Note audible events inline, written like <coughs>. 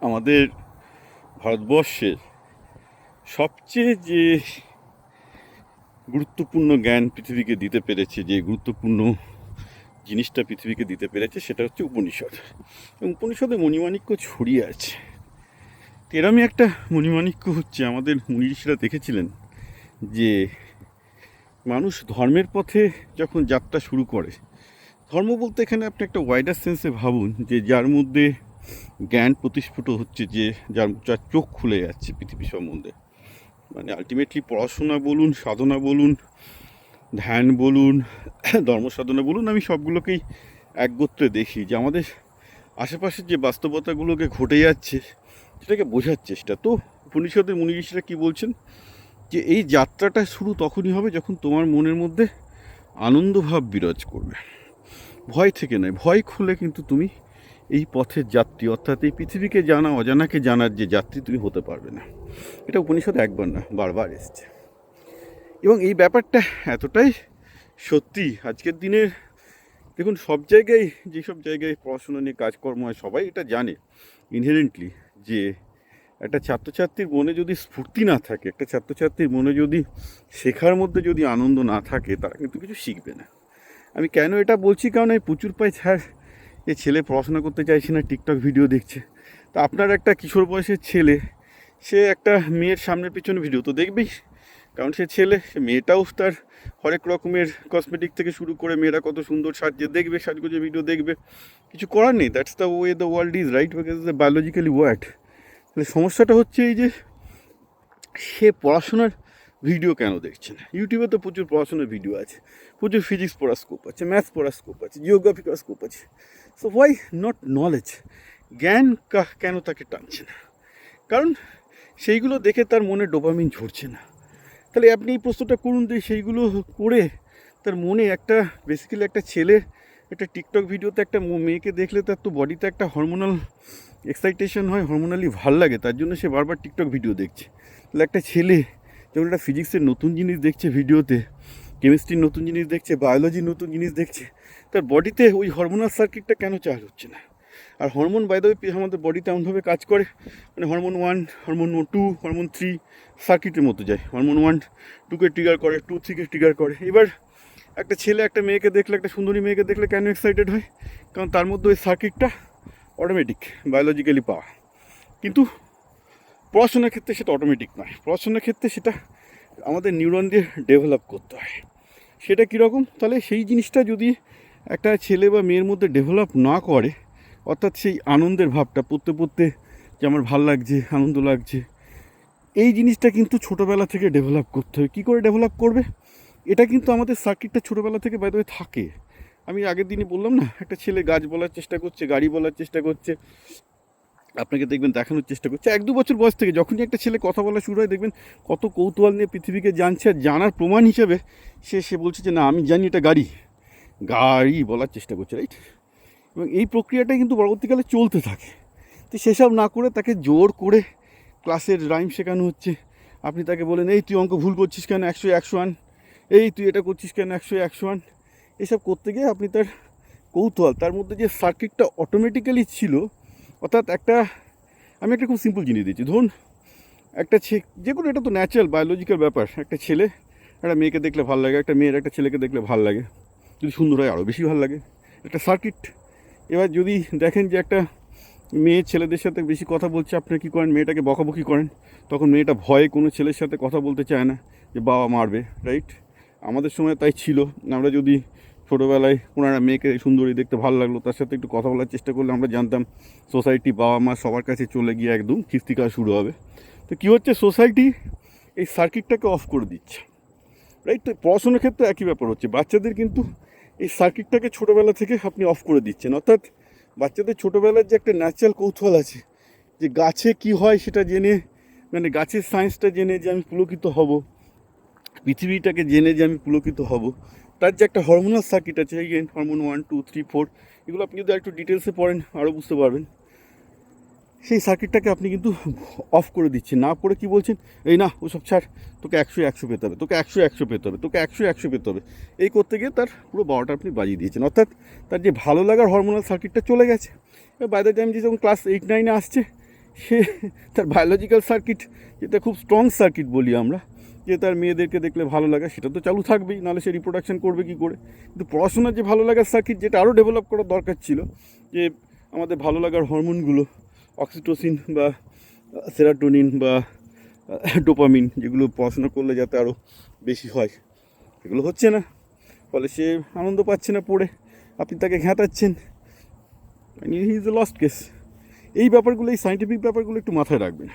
আমাদের ভারতবর্ষের সবচেয়ে যে গুরুত্বপূর্ণ জ্ঞান পৃথিবীকে দিতে পেরেছে, যে গুরুত্বপূর্ণ জিনিসটা পৃথিবীকে দিতে পেরেছে, সেটা হচ্ছে উপনিষদ। এবং উপনিষদে মণিমাণিক্য ছড়িয়ে আছে। তো এরমই একটা মণিমাণিক্য হচ্ছে আমাদের মুনি ঋষিরা দেখেছিলেন যে মানুষ ধর্মের পথে যখন যাত্রা শুরু করে, ধর্ম বলতে এখানে আপনি একটা ওয়াইডার সেন্সে ভাবুন যে যার মধ্যে জ্ঞান প্রতিস্ফুট হচ্ছে যে যার যার চোখ খুলে যাচ্ছে পৃথিবী সম্বন্ধে। মানে আলটিমেটলি পড়াশোনা বলুন, সাধনা বলুন, ধ্যান বলুন <coughs> ধর্ম সাধনা বলুন, আমি সবগুলোকেই একগত্রে দেখি যে আমাদের আশেপাশের যে বাস্তবতাগুলোকে ঘটে যাচ্ছে, সেটাকে বোঝার চেষ্টা। তো উপনিষদের মুনি ঋষিরা কী বলছেন? যে এই যাত্রাটা শুরু তখনই হবে যখন তোমার মনের মধ্যে আনন্দভাব বিরাজ করবে। ভয় থেকে নয়, ভয় খুলে কিন্তু তুমি এই পথের যাত্রী, অর্থাৎ এই পৃথিবীকে জানা, অজানাকে জানার যে যাত্রী তুমি হতে পারবে না। এটা উপনিষদ একবার না, বারবার এসছে। এবং এই ব্যাপারটা এতটাই সত্যি, আজকের দিনের, দেখুন, সব জায়গায়, যেসব জায়গায় পড়াশোনা নিয়ে কাজকর্ম হয়, সবাই এটা জানে ইনহেরেন্টলি যে একটা ছাত্রছাত্রীর মনে যদি স্ফূর্তি না থাকে, একটা ছাত্রছাত্রীর মনে যদি শেখার মধ্যে যদি আনন্দ না থাকে, তারা কিন্তু কিছু শিখবে না। আমি কেন এটা বলছি? কারণ আমি প্রচুর পাই ছাড় যে ছেলে পড়াশোনা করতে চাইছে না, টিকটক ভিডিও দেখছে। তা আপনার একটা কিশোর বয়সের ছেলে, সে একটা মেয়ের সামনের পিছনে ভিডিও তো দেখবেই কারণ সে ছেলে, সে মেয়েটাও তার হরেক রকমের কসমেটিক থেকে শুরু করে মেয়েরা কত সুন্দর সাজিয়ে দেখবে সাজগোজে ভিডিও দেখবে। কিছু করার নেই that's the way the world is right because the biologically word তাহলে সমস্যাটা হচ্ছে এই যে, সে পড়াশোনার ভিডিও কেন দেখছে না ইউটিউবে তো প্রচুর পড়াশোনার ভিডিও আছে। প্রচুর ফিজিক্স পড়ার স্কোপ আছে ম্যাথস পড়ার স্কোপ আছে জিওগ্রাফি পড়ার স্কোপ আছে। সো ওয়াই নট নলেজ জ্ঞান কেন তাকে টানছে না? কারণ সেইগুলো দেখে তার মনে ডোপামিন ঝরছে না। তাহলে আপনি এই প্রশ্নটা করুন যে সেইগুলো করে তার মনে একটা বেসিক্যালি একটা ছেলে, একটা টিকটক ভিডিওতে একটা মেয়েকে দেখলে তার তো বডিতে একটা হরমোনাল এক্সাইটেশন হয় হরমোনালি ভালো লাগে, তার জন্য সে বারবার টিকটক ভিডিও দেখছে। তাহলে একটা ছেলে যখন একটা ফিজিক্সের নতুন জিনিস দেখছে ভিডিওতে, কেমিস্ট্রির নতুন জিনিস দেখছে, বায়োলজির নতুন জিনিস দেখছে, তার বডিতে ওই হরমোনাল সার্কিটটা কেন চার্জ হচ্ছে না? আর হরমোন বাইদে আমাদের বডিতে এমনভাবে কাজ করে মানে hormone one hormone two hormone three সার্কিটের মতো যায়। হরমোন ওয়ান টুকে ট্রিগার করে টু থ্রিকে ট্রিগার করে। এবার একটা ছেলে একটা মেয়েকে দেখলে, একটা সুন্দরী মেয়েকে দেখলে কেন এক্সাইটেড হয়? কারণ তার মধ্যে ওই সার্কিটটা অটোমেটিক বায়োলজিক্যালি পাওয়া কিন্তু পড়াশোনার ক্ষেত্রে সেটা অটোমেটিক নয়। পড়াশোনার ক্ষেত্রে সেটা আমাদের নিউরন দিয়ে ডেভেলপ করতে হয়। সেটা কীরকম? তাহলে সেই জিনিসটা যদি একটা ছেলে বা মেয়ের মধ্যে ডেভেলপ না করে, অর্থাৎ সেই আনন্দের ভাবটা, পড়তে পড়তে যে আমার ভালো লাগছে, আনন্দ লাগছে, এই জিনিসটা কিন্তু ছোটোবেলা থেকে ডেভেলপ করতে হবে। কী করে ডেভেলপ করবে? এটা কিন্তু আমাদের সার্কিটটা ছোটোবেলা থেকে বাইরে থাকে। আমি আগের দিনই বললাম না, একটা ছেলে গাছ বলার চেষ্টা করছে, গাড়ি বলার চেষ্টা করছে আপনাকে দেখবেন দেখানোর চেষ্টা করছে। এক দু বছর বয়স থেকে যখনই একটা ছেলে কথা বলা শুরু হয়, দেখবেন কত কৌতূহল নিয়ে পৃথিবীকে জানছে আর জানার প্রমাণ হিসেবে সে সে বলছে যে, না, আমি জানি এটা গাড়ি। গাড়ি বলার চেষ্টা করছে রাইট এবং এই প্রক্রিয়াটা কিন্তু পরবর্তীকালে চলতে থাকে। তো সেসব না করে তাকে জোর করে ক্লাসের রাইম শেখানো হচ্ছে। আপনি তাকে বলেন, এই তুই অঙ্ক ভুল করছিস কেন? একশো একশো আন। এই তুই এটা করছিস কেন? একশো একশো আন। এসব করতে গিয়ে আপনি তার কৌতূহল, তার মধ্যে যে সার্কিটটা অটোমেটিক্যালি ছিল অর্থাৎ একটা, আমি একটা খুব সিম্পল জিনিস দিচ্ছি। ধরুন, একটা ছে, যে কোনো, এটা তো ন্যাচারাল বায়োলজিক্যাল ব্যাপার। একটা ছেলে, একটা মেয়েকে দেখলে ভালো লাগে, একটা মেয়ের একটা ছেলেকে দেখলে ভালো লাগে। যদি সুন্দর হয় আরও বেশি ভালো লাগে। একটা সার্কিট এবার যদি দেখেন যে একটা মেয়ে ছেলেদের সাথে বেশি কথা বলছে আপনি কী করেন? মেয়েটাকে বকাবকি করেন। তখন মেয়েটা ভয়ে কোনো ছেলের সাথে কথা বলতে চায় না যে বাবা মারবে রাইট আমাদের সময় তাই ছিল। আমরা যদি ছোটোবেলায় ওনারা মেয়েকে সুন্দরী দেখতে ভালো লাগল, তার সাথে একটু কথা বলার চেষ্টা করলে আমরা জানতাম সোসাইটি বাবা মা সবার কাছে চলে গিয়ে একদম খিস্তি কাজ শুরু হবে। তো কী হচ্ছে? সোসাইটি এই সার্কিটটাকে অফ করে দিচ্ছে। রাইট তো পড়াশোনার ক্ষেত্রে একই ব্যাপার হচ্ছে। বাচ্চাদের কিন্তু এই সার্কিটটাকে ছোটোবেলা থেকে আপনি অফ করে দিচ্ছেন। অর্থাৎ বাচ্চাদের ছোটোবেলার যে একটা ন্যাচারাল কৌতূহল আছে, যে গাছে কি হয় সেটা জেনে মানে গাছের সায়েন্সটা জেনে যে আমি পুলকিত হব, পৃথিবীটাকে জেনে যে আমি পুলকিত হব তার যে একটা হরমোনাল সার্কিট আছে এই hormone one two three four এগুলো আপনি যদি একটু ডিটেলসে পড়েন আরও বুঝতে পারবেন। সেই সার্কিটটাকে আপনি কিন্তু অফ করে দিচ্ছেন। না পড়ে কি বলছেন? এই না, ওসব ছাড়, তোকে একশো একশো পেতে হবে, তোকে একশো একশো পেতে হবে, তোকে একশো একশো পেতে হবে। এই করতে গিয়ে তার পুরো বারোটা আপনি বাজিয়ে দিয়েছেন। অর্থাৎ তার যে ভালো লাগার হরমোনাল সার্কিটটা চলে গেছে। বাই দ্য টাইম যে যখন ক্লাস এইট নাইনে আসছে, সে তার বায়োলজিক্যাল সার্কিট যেটা খুব স্ট্রং সার্কিট বলি আমরা যে তার মেয়েদেরকে দেখলে ভালো লাগে, সেটা তো চালু থাকবেই, নাহলে সে রিপ্রোডাকশন করবে কি করে? কিন্তু পড়াশোনার যে ভালো লাগার সার্কিট যেটা আরও ডেভেলপ করার দরকার ছিল, যে আমাদের ভালো লাগার হরমোনগুলো অক্সিটোসিন বা সেরাটোনিন বা ডোপামিন যেগুলো পড়াশোনা করলে যাতে আরও বেশি হয়, এগুলো হচ্ছে না। ফলে সে আনন্দ পাচ্ছে না পড়ে, আপনি তাকে ঘ্যাঁটাচ্ছেন ইজ এ লস্ট কেস এই ব্যাপারগুলো, এই সাইন্টিফিক ব্যাপারগুলো একটু মাথায় রাখবেন।